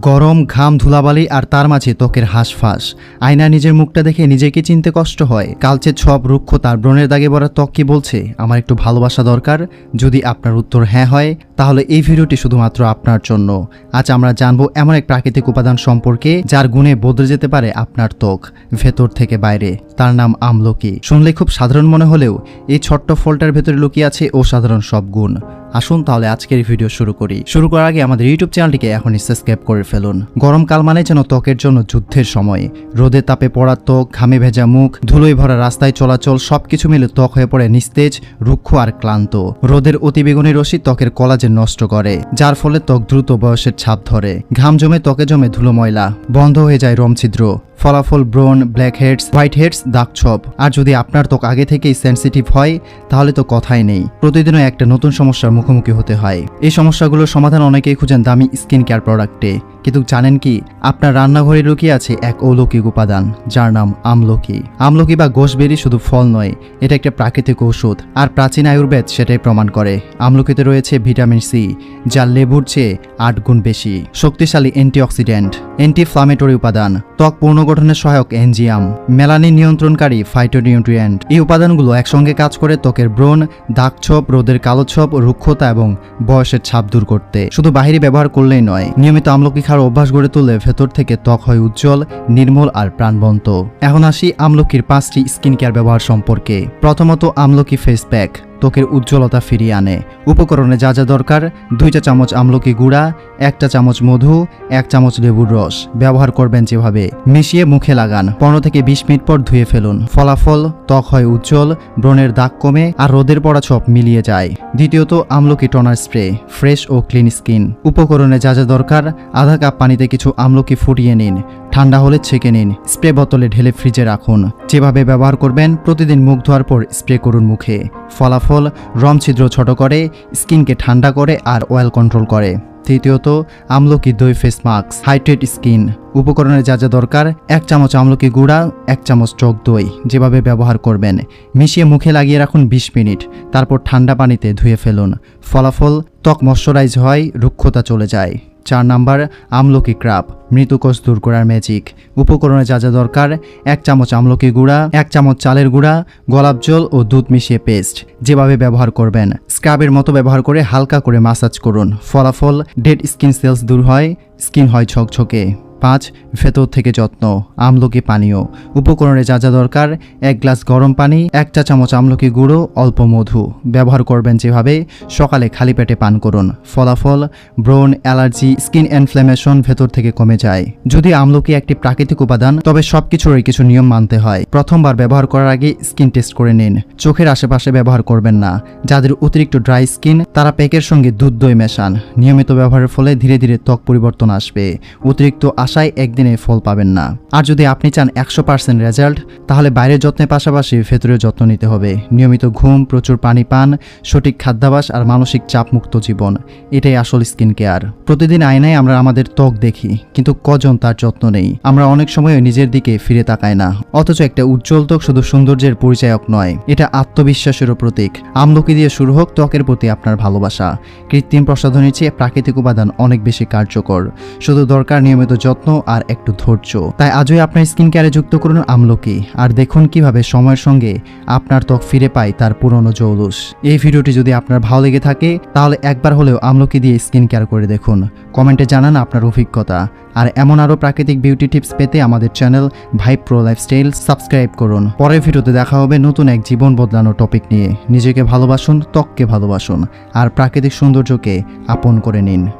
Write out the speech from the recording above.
গরম, ঘাম, ধুলাবালি আর তার মাঝে ত্বকের হাঁসফাঁস। আয়না নিজের মুখটা দেখে নিজেকে চিনতে কষ্ট হয়। কালচে ছপ রুক্ষ তার ব্রণের দাগে ভরা ত্বক কি বলছে? আমার একটু ভালোবাসা দরকার। যদি আপনার উত্তর হ্যাঁ হয়, তাহলে এই ভিডিওটি শুধুমাত্র আপনার জন্য। আজ আমরা জানব এমন এক প্রাকৃতিক উপাদান সম্পর্কে, যার গুণে বদলে যেতে পারে আপনার ত্বক, ভেতর থেকে বাইরে। তার নাম আমলকি। শুনলে খুব সাধারণ মনে হলেও, এই ছোট্ট ফলটার ভেতরে লুকিয়ে আছে অসাধারণ সব গুণ। আসুন তাহলে আজকের ভিডিও শুরু করি। শুরু করার আগে আমাদের ইউটিউব চ্যানেলটিকে এখনই সাবস্ক্রাইব করে ফেলুন। গরমকাল মানে যেন ত্বকের জন্য যুদ্ধের সময়। রোদের তাপে পড়া ত্বক, ঘামে ভেজা মুখ, ধুলোয় ভরা রাস্তায় চলাচল, সবকিছু মিলে ত্বক হয়ে পড়ে নিস্তেজ, রুক্ষ আর ক্লান্ত। রোদের অতিবেগুনি রশ্মি ত্বকের কলাজের নষ্ট করে, যার ফলে ত্বক দ্রুত বয়সের ছাপ ধরে। ঘাম জমে ত্বকে জমে ধুলো ময়লা, বন্ধ হয়ে যায় রমছিদ্র। ফলাফল ব্রন, ব্ল্যাক হেডস, হোয়াইট হেডস, দাগ ছপ আর যদি আপনার ত্বক আগে থেকেই সেন্সিটিভ হয়, তাহলে তো কথাই নেই। প্রতিদিনও একটা নতুন সমস্যার মুখোমুখি হতে হয়। এই সমস্যাগুলোর সমাধান অনেকেই খুঁজেন দামি স্কিন কেয়ার প্রোডাক্টে। কিন্তু জানেন কি, আপনার রান্নাঘরে লুকিয়ে আছে এক অলৌকিক উপাদান, যার নাম আমলকি। আমলকি বা গোশবেরি শুধু ফল নয়, এটা একটা প্রাকৃতিক ঔষধ। আর প্রাচীন আয়ুর্বেদ সেটাই প্রমাণ করে। আমলকিতে রয়েছে ভিটামিন সি, যা লেবুর চেয়ে আট গুণ বেশি। শক্তিশালী অ্যান্টিঅক্সিডেন্ট অ্যান্টি ফ্লামেটরি উপাদান। ত্বক পুনর্গঠনের সহায়ক এনজিয়াম মেলানিন নিয়ন্ত্রণকারী ফাইটোনিউট্রিয়েন্ট এই উপাদানগুলো একসঙ্গে কাজ করে ত্বকের ব্রণ দাগ ছোপ রোদের কালো ছোপ রুক্ষতা এবং বয়সের ছাপ দূর করতে। শুধু বাহিরে ব্যবহার করলেই নয়, নিয়মিত আমলকি খাওয়ার অভ্যাস গড়ে তুললে ভেতর থেকে ত্বক হয় উজ্জ্বল, নির্মল আর প্রাণবন্ত। এখন আসি আমলকির পাঁচটি স্কিন কেয়ার ব্যবহার সম্পর্কে। প্রথমত আমলকি ফেস প্যাক ত্বকের উজ্জ্বলতা ফিরিয়ে আনে। উপকরণে যা যা দরকার, দুইটা চামচ আমলকি গুঁড়া, একটা চামচ মধু, এক চামচ লেবুর রস। ব্যবহার করবেন যেভাবে। মিশিয়ে মুখে লাগান। পনেরো থেকে বিশ মিনিট পর ধুয়ে ফেলুন। ফলাফল, ত্বক হয় উজ্জ্বল, ব্রণের দাগ কমে আর রোদের পড়া ছপ মিলিয়ে যায়। দ্বিতীয়ত, আমলকি টনার স্প্রে, ফ্রেশ ও ক্লিন স্কিন। উপকরণে যা যা দরকার, আধা কাপ পানিতে কিছু আমলকি ফুটিয়ে নিন। ঠান্ডা হলে ছেঁকে নিন। স্প্রে বোতলে ঢেলে ফ্রিজে রাখুন। যেভাবে ব্যবহার করবেন, প্রতিদিন মুখ ধোয়ার পর স্প্রে করুন মুখে। ফলাফল রম ছিদ্র ছোট করে, স্কিনকে ঠান্ডা করে আর অয়েল কন্ট্রোল করে। তৃতীয়ত, আমলকি দই ফেস মাস্ক, হাইড্রেট স্কিন। উপকরণের যা যা দরকার, এক চামচ আমলকি গুঁড়া, এক চামচ টক দই। যেভাবে ব্যবহার করবেন, মিশিয়ে মুখে লাগিয়ে রাখুন বিশ মিনিট। তারপর ঠান্ডা পানিতে ধুয়ে ফেলুন। ফলাফল ত্বক ময়শ্চারাইজ হয়, রুক্ষতা চলে যায়। চার নাম্বার, আমলকি ক্রাব মৃতুকোষ দূর করার ম্যাজিক উপকরণে যা যা দরকার, এক চামচ আমলকি গুঁড়া, এক চামচ চালের গুঁড়া, গোলাপ জল ও দুধ মিশিয়ে পেস্ট যেভাবে ব্যবহার করবেন স্ক্রাবের মতো ব্যবহার করে হালকা করে মাসাজ করুন। ফলাফল ডেড স্কিন সেলস দূর হয় স্কিন হয় ঝকঝকে। পাঁচ, ভেতর থেকে যত্ন, আমলকি পানীয়। উপকরণে যা যা দরকার, এক গ্লাস গরম পানি, এক চা চামচ আমলকি গুঁড়ো, অল্প মধু। ব্যবহার করবেন যেভাবে, সকালে খালি পেটে পান করুন। ফলাফল, ব্রণ, অ্যালার্জি, স্কিন ইনফ্ল্যামেশন ভেতর থেকে কমে যায়। যদি আমলকি একটি প্রাকৃতিক উপাদান, তবে সবকিছুরই কিছু নিয়ম মানতে হয়। প্রথমবার ব্যবহার করার আগে স্কিন টেস্ট করে নিন। চোখের আশেপাশে ব্যবহার করবেন না। যাদের অতিরিক্ত ড্রাই স্কিন, তারা প্যাকের সঙ্গে দুধ দই মেশান। নিয়মিত ব্যবহারের ফলে ধীরে ধীরে ত্বক পরিবর্তন আসবে। অতিরিক্ত আশায় একদিনে ফল পাবেন না। আর যদি আপনি চান একশো পার্সেন্ট রেজাল্ট, তাহলে বাইরের যত্নের পাশাপাশি ভেতরের যত্ন নিতে হবে। নিয়মিত ঘুম, প্রচুর পানি পান, সঠিক খাদ্যাভাস আর মানসিক চাপমুক্ত জীবন, এটাই আসল স্কিন কেয়ার। প্রতিদিন আয়নায় আমরা আমাদের ত্বক দেখি, কিন্তু কজন তার যত্ন নেই? আমরা অনেক সময় নিজের দিকে ফিরে তাকাই না। অথচ একটা উজ্জ্বল ত্বক শুধু সৌন্দর্যের পরিচায়ক নয়, এটা আত্মবিশ্বাসেরও প্রতীক। আমলকি দিয়ে শুরু হোক, ত্বকের প্রতি আপনার ভালোবাসা। কৃত্রিম প্রসাধনীর চেয়ে প্রাকৃতিক উপাদান অনেক বেশি কার্যকর। শুধু দরকার নিয়মিত যত্ন আর একটু ধৈর্য। তাই আজই আপনার স্কিন কেয়ারে যুক্ত করুন আমলকি। আর দেখুন কীভাবে সময়ের সঙ্গে আপনার ত্বক ফিরে পায় তার পুরনো জৌলুস। এই ভিডিওটি যদি আপনার ভালো লেগে থাকে, তাহলে একবার হলেও আমলকি দিয়ে স্কিন কেয়ার করে দেখুন। কমেন্টে জানান আপনার অভিজ্ঞতা। আর এমন আরও প্রাকৃতিক বিউটি টিপস পেতে আমাদের চ্যানেল ভাই প্রো লাইফস্টাইল সাবস্ক্রাইব করুন। পরের ভিডিওতে দেখা হবে নতুন এক জীবন বদলানো টপিক নিয়ে। নিজেকে ভালোবাসুন, ত্বককে ভালোবাসুন। আর প্রাকৃতিক সৌন্দর্যকে আপন করে নিন।